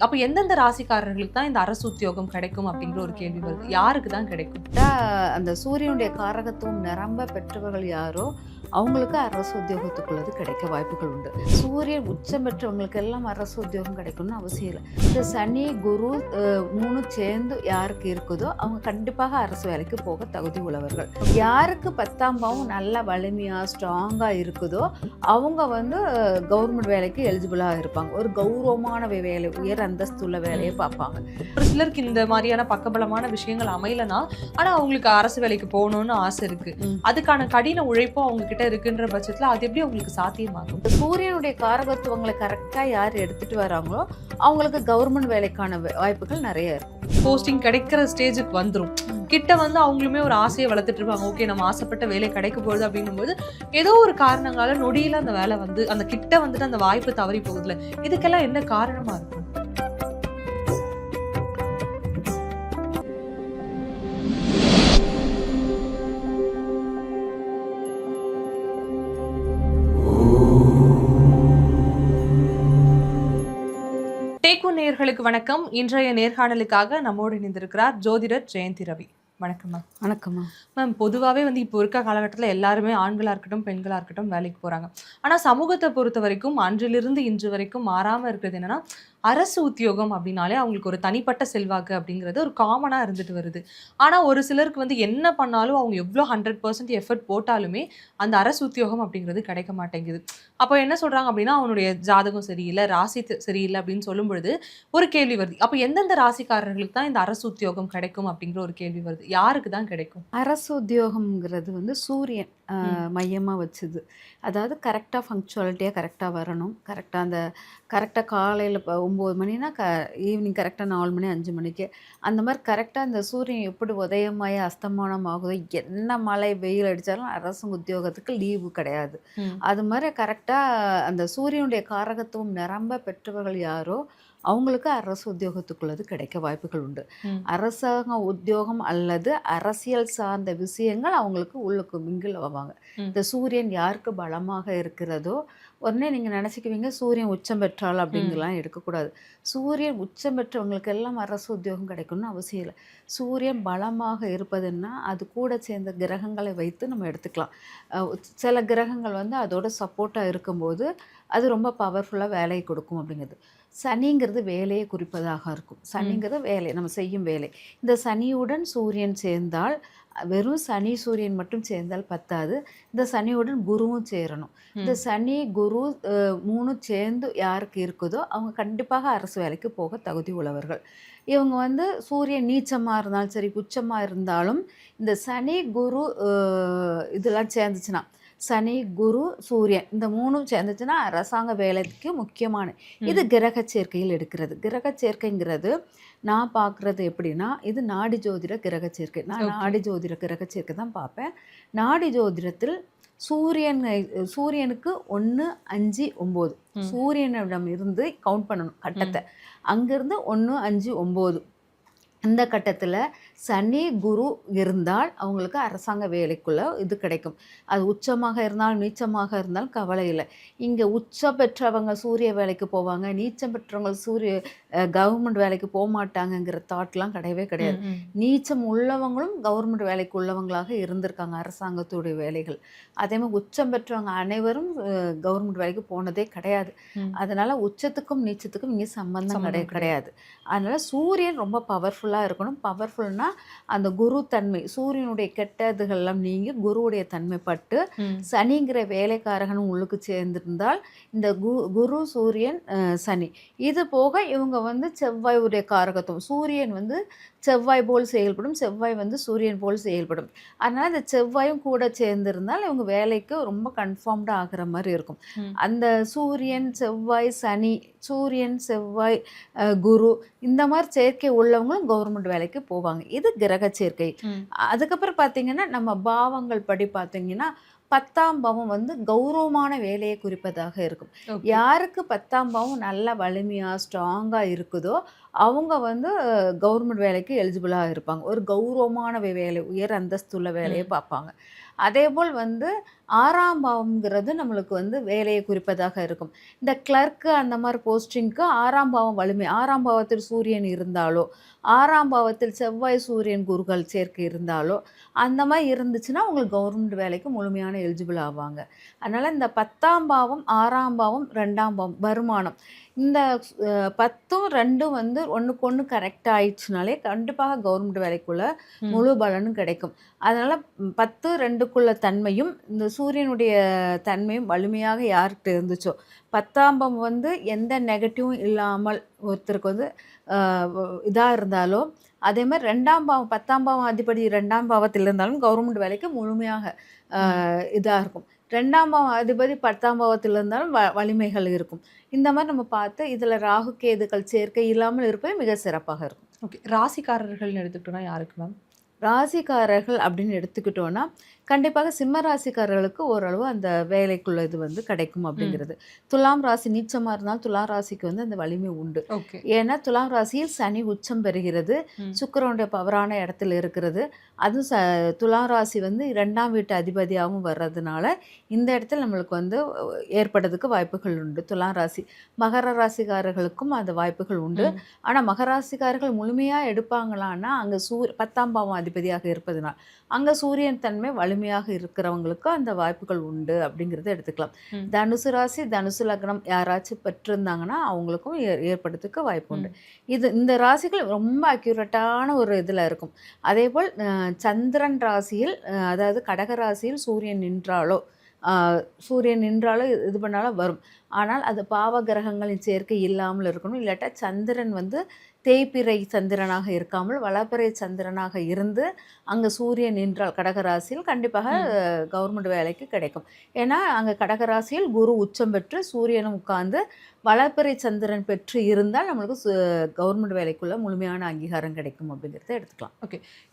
அப்ப எந்தெந்த ராசிக்காரர்களுக்கு தான் இந்த அரசு உத்தியோகம் கிடைக்கும் அப்படிங்கிற ஒரு கேள்வி வருது? யாருக்கு தான் கிடைக்கும்? அந்த சூரியனுடைய காரகத்துவம் நிரம்ப பெற்றவர்கள் யாரோ அவங்களுக்கு அரசு உத்தியோகத்துக்குள்ளது கிடைக்க வாய்ப்புகள் உண்டு. சூரியன் உச்சம் பெற்றவங்களுக்கு எல்லாம் அரசு உத்தியோகம் கிடைக்கணும்னு அவசியம் இல்லை. இந்த சனி குரு மூணு சேர்ந்து யாருக்கு இருக்குதோ அவங்க கண்டிப்பாக அரசு வேலைக்கு போக தகுதி உள்ளவர்கள். யாருக்கு பத்தாம் பாவம் நல்ல வலிமையா ஸ்ட்ராங்கா இருக்குதோ அவங்க வந்து கவர்மெண்ட் வேலைக்கு எலிஜிபிளாக இருப்பாங்க. ஒரு கௌரவமான வே- வேலை உயர் அந்தஸ்துள்ள வேலையை பார்ப்பாங்க. ஒரு சிலருக்கு இந்த மாதிரியான பக்கபலமான விஷயங்கள் அமையலனா ஆனா அவங்களுக்கு அரசு வேலைக்கு போகணும்னு ஆசை இருக்கு. அதுக்கான கடின உழைப்பும் அவங்க கிட்ட இருக்குன்ற பட்சத்துல அது எப்படி அவங்களுக்கு சாத்தியமாகும்? சூரியனுடைய காரகத்துவங்களை கரெக்டாக யார் எடுத்துட்டு வராங்களோ அவங்களுக்கு கவர்மெண்ட் வேலைக்கான வாய்ப்புகள் நிறைய இருக்கு. போஸ்டிங் கிடைக்கிற ஸ்டேஜுக்கு வந்துரும். கிட்ட வந்து அவங்களுமே ஒரு ஆசையை வளர்த்துட்டு இருப்பாங்க. ஓகே நம்ம ஆசைப்பட்ட வேலை கிடைக்க போகுது அப்படிங்கும்போது ஏதோ ஒரு காரணங்களால நொடியில அந்த வேலை வந்து அந்த கிட்ட வந்துட்டு அந்த வாய்ப்பு தவறி போகுதுல இதுக்கெல்லாம் என்ன காரணமா இருக்கும்? நேயர்களுக்கு வணக்கம். இன்றைய நேர்காணலுக்காக நம்மோடு இணைந்திருக்கிறார் ஜோதிடர் ஜெயந்தி ரவி. வணக்கம் மேம். வணக்கம்மா மேம். பொதுவாகவே வந்து இப்போ இருக்க காலகட்டத்தில் எல்லாருமே ஆண்களாக இருக்கட்டும் பெண்களாக இருக்கட்டும் வேலைக்கு போகிறாங்க ஆனால் சமூகத்தை பொறுத்த வரைக்கும் அன்றிலிருந்து இன்று வரைக்கும் மாறாமல் இருக்கிறது என்னன்னா அரசு உத்தியோகம் அப்படின்னாலே அவங்களுக்கு ஒரு தனிப்பட்ட செல்வாக்கு அப்படிங்கிறது ஒரு காமனாக இருந்துட்டு வருது. ஆனால் ஒரு சிலருக்கு வந்து என்ன பண்ணாலும் அவங்க எவ்வளோ ஹண்ட்ரட் பர்சன்ட் எஃபர்ட் போட்டாலுமே அந்த அரசு உத்தியோகம் அப்படிங்கிறது கிடைக்க மாட்டேங்குது. அப்போ என்ன சொல்கிறாங்க அப்படின்னா அவனுடைய ஜாதகம் சரியில்லை ராசி சரியில்லை அப்படின்னு சொல்லும் பொழுது ஒரு கேள்வி வருது. அப்போ எந்தெந்த ராசிக்காரர்களுக்கு தான் இந்த அரசு உத்தியோகம் கிடைக்கும் அப்படிங்கிற ஒரு கேள்வி வருது? யாருக்கு தான் கிடைக்கும்? அரசு உத்தியோகம்ங்கிறது வந்து சூரியன் மையமாக வச்சுது. அதாவது கரெக்டாக ஃபங்க்சுவாலிட்டியாக கரெக்டாக வரணும். கரெக்டாக அந்த கரெக்டாக காலையில் ஒம்பது மணினா க ஈவினிங் கரெக்டாக நாலு மணி அஞ்சு மணிக்கு. அந்த மாதிரி கரெக்டாக அந்த சூரியன் எப்படி உதயமாயி அஸ்தமானம் ஆகுதோ என்ன மழை வெயில் அடித்தாலும் அரசு உத்தியோகத்துக்கு லீவு கிடையாது. அது மாதிரி கரெக்டாக அந்த சூரியனுடைய காரகத்துவம் நிரம்ப பெற்றவர்கள் யாரோ அவங்களுக்கு அரசு உத்தியோகத்துக்குள்ளது கிடைக்க வாய்ப்புகள் உண்டு. அரசாங்க உத்தியோகம் அல்லது அரசியல் சார்ந்த விஷயங்கள் அவங்களுக்கு உள்ளுக்கு மிங்கில் ஆவாங்க. இந்த சூரியன் யாருக்கு பலமாக இருக்கிறதோ உடனே நீங்கள் நினச்சிக்குவீங்க சூரியன் உச்சம் பெற்றாள் அப்படிங்கலாம் எடுக்கக்கூடாது. சூரியன் உச்சம் பெற்றவங்களுக்கு எல்லாம் அரசு உத்தியோகம் கிடைக்கணும்னு அவசியம் இல்லை. சூரியன் பலமாக இருப்பதுன்னா அது கூட சேர்ந்த கிரகங்களை வைத்து நம்ம எடுத்துக்கலாம். சில கிரகங்கள் வந்து அதோட சப்போர்ட்டாக இருக்கும்போது அது ரொம்ப பவர்ஃபுல்லாக வேலையை கொடுக்கும் அப்படிங்கிறது. சனிங்கிறது வேலையை குறிப்பதாக இருக்கும். சனிங்கிறது வேலை நம்ம செய்யும் வேலை. இந்த சனியுடன் சூரியன் சேர்ந்தால் வெறும் சனி சூரியன் மட்டும் சேர்ந்தால் பத்தாது. இந்த சனியுடன் குருவும் சேரணும். இந்த சனி குரு அஹ், மூணு சேர்ந்து யாருக்கு இருக்குதோ அவங்க கண்டிப்பாக அரசு வேலைக்கு போக தகுதி உள்ளவர்கள். இவங்க வந்து சூரியன் நீச்சமாக இருந்தாலும் சரி உச்சமாக இருந்தாலும் இந்த சனி குரு இதெல்லாம் சேர்ந்துச்சுன்னா சனி குரு சூரியன் இந்த மூணும் சேர்ந்துச்சுன்னா அரசாங்க வேலைக்கு முக்கியமான. இது கிரக சேர்க்கையில் எடுக்கிறது. கிரக சேர்க்கைங்கிறது நான் பார்க்குறது எப்படின்னா இது நாடி ஜோதிட கிரக சேர்க்கை. நான். நாடி ஜோதிட கிரக சேர்க்கை தான் பார்ப்பேன். நாடி ஜோதிடத்தில் சூரியன் சூரியனுக்கு ஒன்று அஞ்சு ஒம்பது. சூரியனிடம் இருந்து கவுண்ட் பண்ணணும் கட்டத்தை. அங்கேருந்து ஒன்று அஞ்சு ஒம்பது. இந்த கட்டத்தில் சனி குரு இருந்தால் அவங்களுக்கு அரசாங்க வேலைக்குள்ள இது கிடைக்கும். அது உச்சமாக இருந்தாலும் நீச்சமாக இருந்தாலும் கவலை இல்லை. இங்கே உச்சம் பெற்றவங்க சூரிய வேலைக்கு போவாங்க. நீச்சம் பெற்றவங்க சூரிய கவர்மெண்ட் வேலைக்கு போக மாட்டாங்கங்கிற தாட்லாம் கிடையவே கிடையாது. நீச்சம் உள்ளவங்களும் கவர்மெண்ட் வேலைக்கு உள்ளவங்களாக இருந்திருக்காங்க அரசாங்கத்துடைய வேலைகள். அதே மாதிரி உச்சம் பெற்றவங்க அனைவரும் கவர்மெண்ட் வேலைக்கு போனதே கிடையாது. அதனால உச்சத்துக்கும் நீச்சத்துக்கும் இங்கே சம்பந்தம் கிடையாது. கிடையாது. அதனால சூரியன் ரொம்ப பவர்ஃபுல்லாக இருக்கணும். பவர்ஃபுல்னா அந்த குரு தன்மை சூரியனுடைய கெட்டதுகள்லாம் நீங்கி குருவுடைய தன்மை பட்டு. சனிங்கிற வேலைக்காரகனும் உள்ளுக்கு சேர்ந்திருந்தால் இந்த கு குரு சூரியன் சனி இது போக இவங்க வந்து செவ்வாய் உடைய காரகத்துவம் சூரியன் வந்து செவ்வாய் போல் செயல்படும் செவ்வாய் வந்து சூரியன் போல் செயல்படும் அதனால் இந்த செவ்வாயும் கூட சேர்ந்திருந்தால் இவங்க வேலைக்கு ரொம்ப கன்ஃபார்ம்டாக ஆகிற மாதிரி இருக்கும். அந்த சூரியன் செவ்வாய் சனி சூரியன் செவ்வாய் குரு இந்த மாதிரி சேர்க்கை உள்ளவங்களும் கவர்மெண்ட் வேலைக்கு போவாங்க. இது கிரக சேர்க்கை. அதுக்கப்புறம் பார்த்தீங்கன்னா நம்ம பாவங்கள் படி பார்த்தீங்கன்னா பத்தாம் பாவம் வந்து கௌரவமான வேலையை குறிப்பதாக இருக்கும். யாருக்கு பத்தாம் பாவம் நல்ல வலிமையாக ஸ்ட்ராங்காக இருக்குதோ அவங்க வந்து கவர்மெண்ட் வேலைக்கு எலிஜிபிளாக இருப்பாங்க. ஒரு கௌரவமான வேலை உயர் அந்தஸ்துள்ள வேலையை பார்ப்பாங்க. அதேபோல் வந்து ஆறாம் பாவம்ங்கிறது நம்மளுக்கு வந்து வேலையை குறிப்பதாக இருக்கும். இந்த கிளர்க்கு அந்த மாதிரி போஸ்டிங்க்கு ஆறாம் பாவம் வலிமை ஆறாம் பாவத்தில் சூரியன் இருந்தாலோ ஆறாம் பாவத்தில் செவ்வாய் சூரியன் குருகள் சேர்க்கை இருந்தாலோ அந்த மாதிரி இருந்துச்சுன்னா உங்களுக்கு கவர்மெண்ட் வேலைக்கு முழுமையான எலிஜிபிள் ஆவாங்க. அதனால் இந்த பத்தாம் பாவம் ஆறாம் பாவம் ரெண்டாம் பாவம் வருமானம். இந்த பத்தும் ரெண்டும் வந்து ஒன்றுக்கு ஒன்று கரெக்ட் ஆயிடுச்சுனாலே கண்டிப்பாக கவர்மெண்ட் வேலைக்குள்ள. முழு பலனும் கிடைக்கும். அதனால் பத்து ரெண்டுக்குள்ள தன்மையும் இந்த சூரியனுடைய தன்மையும் வலிமையாக யார்கிட்ட இருந்துச்சோ. பத்தாம்பம் வந்து எந்த நெகட்டிவும் இல்லாமல் ஒருத்தருக்கு வந்து இதாக இருந்தாலோ அதே மாதிரி ரெண்டாம் பாவம் பத்தாம் பாவம் அதிபதி ரெண்டாம் பாவத்தில் இருந்தாலும் கவர்மெண்ட் வேலைக்கு முழுமையாக இதாக இருக்கும். ரெண்டாம் பாவம் அதிபதி பத்தாம் பாவத்தில் இருந்தாலும் வ வலிமைகள் இருக்கும். இந்த மாதிரி நம்ம பார்த்து இதில் ராகு கேதுக்கள் சேர்க்கை இல்லாமல் இருப்பது மிக சிறப்பாக இருக்கும். ஓகே. ராசிக்காரர்கள்னு எடுத்துக்கிட்டோம்னா யாருக்கு மேம்? ராசிக்காரர்கள் அப்படின்னு எடுத்துக்கிட்டோன்னா கண்டிப்பாக சிம்ம ராசிக்காரர்களுக்கு ஓரளவு அந்த வேலைக்குள்ள இது வந்து கிடைக்கும் அப்படிங்கிறது. துலாம் ராசி நீச்சமாக இருந்தால் துலாம் ராசிக்கு வந்து அந்த வலிமை உண்டு. ஏன்னா துலாம் ராசியில் சனி உச்சம் பெறுகிறது. சுக்கிரனுடைய பவரான இடத்துல இருக்கிறது. அதுவும் ச துலாம் ராசி வந்து இரண்டாம் வீட்டு அதிபதியாகவும் வர்றதுனால இந்த இடத்துல நம்மளுக்கு வந்து ஏற்படுறதுக்கு வாய்ப்புகள் உண்டு. துலாம் ராசி மகர ராசிக்காரர்களுக்கும் அந்த வாய்ப்புகள் உண்டு. ஆனால் மகராசிக்காரர்கள் முழுமையாக எடுப்பாங்களான்னா அங்கே சூர் பத்தாம் பாவம் அதிபதியாக இருப்பதனால் அங்கே சூரியன் தன்மை வலிமையாக இருக்கிறவங்களுக்கு அந்த வாய்ப்புகள் உண்டு அப்படிங்கிறத எடுத்துக்கலாம். தனுசு ராசி தனுசு லக்னம் யாராச்சும் பெற்றிருந்தாங்கன்னா அவங்களுக்கும் ஏற்படுறதுக்கு வாய்ப்பு உண்டு. இது இந்த ராசிகள் ரொம்ப அக்யூரேட்டான ஒரு இதில் இருக்கும். அதே போல் சந்திரன் ராசியில் அதாவது கடக ராசியில் சூரியன் நின்றாலோ சூரியன் நின்றாலோ இது- இது பண்ணாலும் வரும். ஆனால் அது பாவ கிரகங்களின் சேர்க்கை இல்லாமல் இருக்கணும். இல்லாட்டா சந்திரன் வந்து தேய்பிறை சந்திரனாக இருக்காமல் வளப்பிறை சந்திரனாக இருந்து அங்கே சூரியன் நின்றால் கடகராசியில் கண்டிப்பாக கவர்மெண்ட் வேலைக்கு கிடைக்கும். ஏன்னா அங்கே கடகராசியில் குரு உச்சம் பெற்று சூரியனும் உட்கார்ந்து வளப்பிறை சந்திரன் பெற்று இருந்தால் நம்மளுக்கு கவர்மெண்ட் வேலைக்குள்ள முழுமையான அங்கீகாரம் கிடைக்கும் அப்படிங்கிறத எடுத்துக்கலாம்.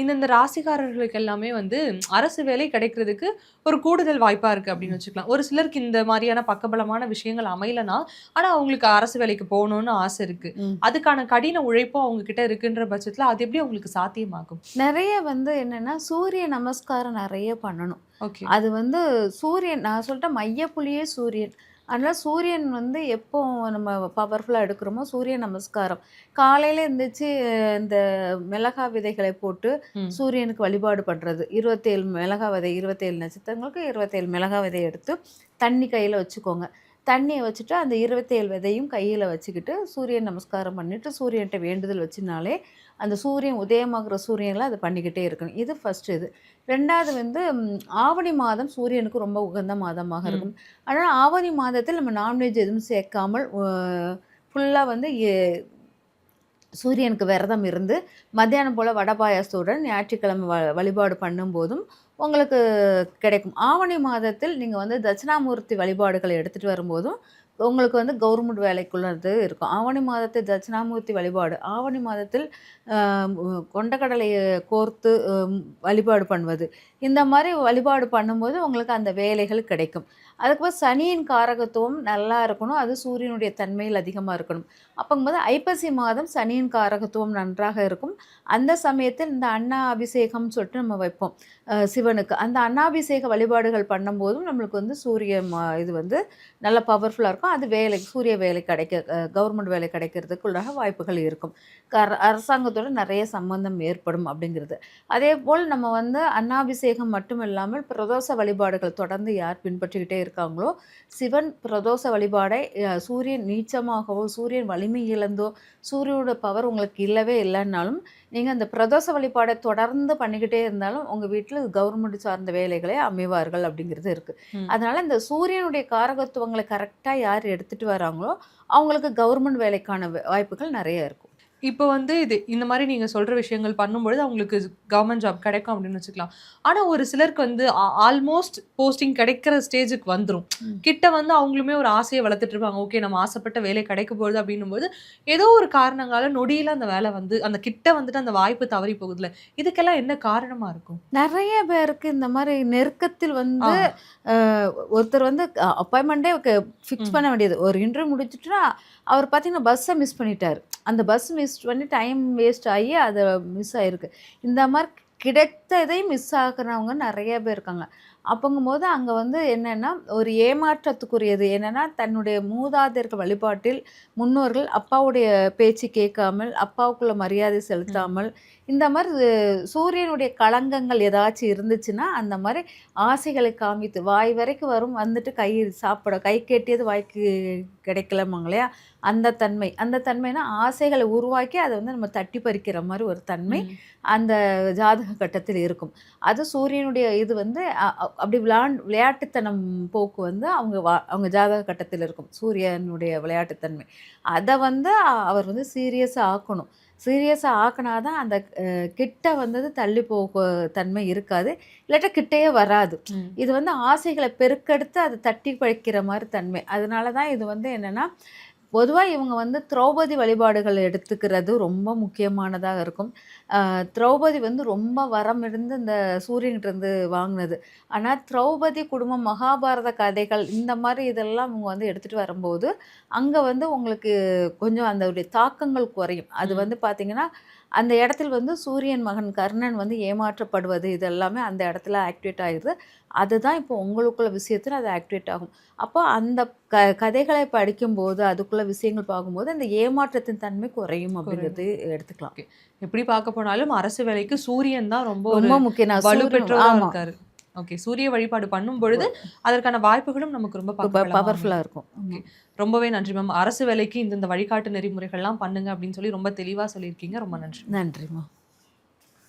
இந்தந்த ராசிக்காரர்களுக்கு எல்லாமே வந்து அரசு வேலை கிடைக்கிறதுக்கு ஒரு கூடுதல் வாய்ப்பா இருக்கு அப்படின்னு வச்சுக்கலாம். ஒரு சிலருக்கு இந்த மாதிரியான பக்கபலமான விஷயங்கள் அமையலனா ஆனா அவங்களுக்கு அரசு வேலைக்கு போகணும்னு ஆசை இருக்கு. அதுக்கான கடின உழைப்பும் அவங்க கிட்ட இருக்குன்ற பட்சத்துல அது எப்படி அவங்களுக்கு சாத்தியமாகும்? நிறைய வந்து என்னன்னா சூரிய நமஸ்காரம் நிறைய பண்ணணும். ஓகே. அது வந்து சூரியன் நான் சொல்லிட்டேன் மையப்புள்ளியே சூரியன். அதனால் சூரியன் வந்து எப்போ நம்ம பவர்ஃபுல்லாக எடுக்கிறோமோ சூரிய நமஸ்காரம். காலையில் இருந்துச்சு இந்த மிளகா விதைகளை போட்டு. சூரியனுக்கு வழிபாடு பண்ணுறது இருபத்தேழு மிளகா விதை இருபத்தேழு நட்சத்திரங்களுக்கு இருபத்தேழு மிளகா விதை எடுத்து தண்ணி கையில் வச்சுக்கோங்க. தண்ணியை வச்சுட்டு அந்த இருபத்தேழு விதையும் கையில் வச்சுக்கிட்டு சூரியன் நமஸ்காரம் பண்ணிட்டு சூரியன்கிட்ட வேண்டுதல் வச்சுனாலே அந்த சூரியன் உதயமாகிற சூரியனில் அதை பண்ணிக்கிட்டே இருக்கணும். இது ஃபர்ஸ்ட் இது. ரெண்டாவது வந்து ஆவணி மாதம் சூரியனுக்கு ரொம்ப உகந்த மாதமாக. இருக்கும். அதனால் ஆவணி மாதத்தில் நம்ம நான்வெஜ் எதுவும் சேர்க்காமல் ஃபுல்லாக வந்து சூரியனுக்கு விரதம் இருந்து மத்தியானம் போல் வடை பாயாசத்துடன் ஞாயிற்றுக்கிழமை வ வழிபாடு பண்ணும்போதும் உங்களுக்கு கிடைக்கும். ஆவணி மாதத்தில் நீங்கள் வந்து தட்சிணாமூர்த்தி வழிபாடுகளை எடுத்துகிட்டு வரும்போதும் உங்களுக்கு வந்து கவர்மெண்ட் வேலைக்குள்ளது இருக்கும். ஆவணி மாதத்தில் தட்சிணாமூர்த்தி வழிபாடு ஆவணி மாதத்தில் கொண்டக்கடலையை கோர்த்து வழிபாடு பண்ணுவது. இந்த மாதிரி வழிபாடு பண்ணும்போது உங்களுக்கு அந்த வேலைகள் கிடைக்கும். அதுக்கப்புறம் சனியின் காரகத்துவம் நல்லா இருக்கணும். அது சூரியனுடைய தன்மையில் அதிகமாக இருக்கணும். அப்போங்கும்போது ஐப்பசி மாதம் சனியின் காரகத்துவம் நன்றாக இருக்கும். அந்த சமயத்தில் இந்த அண்ணா அபிஷேகம்னு சொல்லிட்டு நம்ம வைப்போம். சிவனுக்கு. அந்த அன்னாபிஷேக வழிபாடுகள் பண்ணும்போதும் நம்மளுக்கு வந்து சூரிய இது வந்து நல்ல பவர்ஃபுல்லாக இருக்கும். அது வேலை சூரிய வேலை கிடைக்க கவர்மெண்ட் வேலை கிடைக்கிறதுக்குள்ளாக வாய்ப்புகள் இருக்கும். கர அரசாங்கத்தோட நிறைய சம்பந்தம் ஏற்படும் அப்படிங்கிறது. அதே போல் நம்ம வந்து அன்னாபிஷேகம் மட்டும் இல்லாமல் பிரதோஷ வழிபாடுகள் தொடர்ந்து யார் பின்பற்றிக்கிட்டே இருக்காங்களோ சிவன் பிரதோஷ வழிபாடை சூரியன் நீச்சமாகவோ சூரியன் வலிமை இழந்தோ சூரியனோட பவர் உங்களுக்கு இல்லவே இல்லைன்னாலும் நீங்கள் அந்த பிரதோஷ வழிபாடை தொடர்ந்து பண்ணிக்கிட்டே இருந்தாலும் உங்கள் வீட்டில் கவர்மெண்ட் சார்ந்த வேலைகளை அமைவார்கள் அப்படிங்கிறது இருக்குது. அதனால் இந்த சூரியனுடைய காரகத்துவங்களை கரெக்டாக யார் எடுத்துகிட்டு வராங்களோ அவங்களுக்கு கவர்மெண்ட் வேலைக்கான வாய்ப்புகள் நிறைய இருக்கும் இப்போ வந்து இது இந்த மாதிரி நீங்க சொல்ற விஷயங்கள் பண்ணும்பொழுது அவங்களுக்கு கவர்மெண்ட் ஜாப் கிடைக்கும் அப்படின்னு வச்சுக்கலாம். ஆனா ஒரு சிலருக்கு வந்து ஆல்மோஸ்ட் போஸ்டிங் கிடைக்கிற ஸ்டேஜுக்கு வந்துரும். ம். கிட்ட வந்து அவங்களுமே ஒரு ஆசையை வளர்த்துட்டு இருப்பாங்க. ஓகே நம்ம ஆசைப்பட்ட வேலை கிடைக்க போகுது அப்படின்னும் போது ஏதோ ஒரு காரணங்கால நொடியில அந்த வேலை வந்து அந்த கிட்ட வந்துட்டு அந்த வாய்ப்பு தவறி போகுதுல இதுக்கெல்லாம் என்ன காரணமா இருக்கும்? நிறைய பேருக்கு இந்த மாதிரி நெருக்கத்தில் வந்து ஒருத்தர் வந்து அப்பாயின்மெண்ட்டே ஃபிக்ஸ். பண்ண வேண்டியது. ஒரு இன்டர்வியூ முடிச்சுட்டுனா அவர் பார்த்தீங்கன்னா பஸ்ஸை மிஸ் பண்ணிட்டார். அந்த பஸ் மிஸ் பண்ணி டைம் வேஸ்ட் ஆகி அதை மிஸ் ஆயிருக்கு. இந்த மாதிரி கிடை மற்ற இதையும் மிஸ் ஆகுறவங்க நிறைய பேர் இருக்காங்க. அப்போங்கும்போது அங்கே வந்து என்னென்னா ஒரு ஏமாற்றத்துக்குரியது. என்னென்னா தன்னுடைய மூதாதையர்கள் வழிபாட்டில் முன்னோர்கள் அப்பாவுடைய பேச்சு கேட்காமல் அப்பாவுக்குள்ள மரியாதை செலுத்தாமல் இந்த மாதிரி சூரியனுடைய களங்கங்கள் ஏதாச்சும் இருந்துச்சுன்னா அந்த மாதிரி ஆசைகளை காமித்து வாய் வரைக்கும் வரும் வந்துட்டு கை சாப்பிட கை கேட்டியது வாய்க்கு கிடைக்கலமாங்க இல்லையா? அந்த தன்மை. அந்த தன்மைனா ஆசைகளை உருவாக்கி அதை வந்து நம்ம தட்டி பறிக்கிற மாதிரி ஒரு தன்மை அந்த ஜாதக கட்டத்தில் இருக்கும். அது சூரியனுடைய இது வந்து அப்படி விளையாண் விளையாட்டுத்தனம் போக்கு வந்து அவங்க வா அவங்க ஜாதக கட்டத்தில் இருக்கும். சூரியனுடைய விளையாட்டுத்தன்மை. அதை வந்து அவர் வந்து சீரியஸாக ஆக்கணும். சீரியஸாக ஆக்கினாதான் அந்த அஹ், கிட்ட வந்தது தள்ளி போக தன்மை இருக்காது. இல்லாட்டா கிட்டேயே வராது. இது வந்து ஆசைகளை பெருக்கெடுத்து அதை தட்டி பழிக்கிற மாதிரி தன்மை. அதனால தான் இது வந்து என்னென்னா பொதுவாக இவங்க வந்து திரௌபதி வழிபாடுகள் எடுத்துக்கிறது ரொம்ப முக்கியமானதாக இருக்கும். திரௌபதி வந்து ரொம்ப வரம் இருந்து இந்த சூரியன்கிட்ட இருந்து வாங்கினது. ஆனால் திரௌபதி குடும்பம் மகாபாரத கதைகள் இந்த மாதிரி இதெல்லாம் அவங்க வந்து எடுத்துகிட்டு வரும்போது அங்கே வந்து உங்களுக்கு கொஞ்சம் அந்த தாக்கங்கள் குறையும். அது. வந்து பார்த்தீங்கன்னா அந்த இடத்துல வந்து சூரியன் மகன் கர்ணன் வந்து ஏமாற்றப்படுவது இது எல்லாமே அந்த இடத்துல ஆக்டிவேட் ஆகிடுது அதுதான் இப்போ உங்களுக்குள்ள விஷயத்தில் அது ஆக்டிவேட் ஆகும். அப்போ அந்த க கதைகளை படிக்கும்போது அதுக்குள்ள விஷயங்கள் பார்க்கும்போது அந்த ஏமாற்றத்தின் தன்மை குறையும் அப்படிங்கிறது எடுத்துக்கலாம். எப்படி பார்க்க போனாலும் அரசு வேலைக்கு சூரியன் தான் ரொம்ப ரொம்ப முக்கியம். ஆமா இருக்காரு. ஓகே சூரிய வழிபாடு பண்ணும் பொழுது அதற்கான வாய்ப்புகளும் நமக்கு ரொம்ப பவர்ஃபுல்லாக இருக்கும். Okay. ரொம்பவே நன்றி மேம் அரசு வேலைக்கு இந்த வழிகாட்டு நெறிமுறைகள்லாம் பண்ணுங்க அப்படின்னு சொல்லி ரொம்ப தெளிவா சொல்லியிருக்கீங்க. ரொம்ப நன்றி. நன்றிம்மா.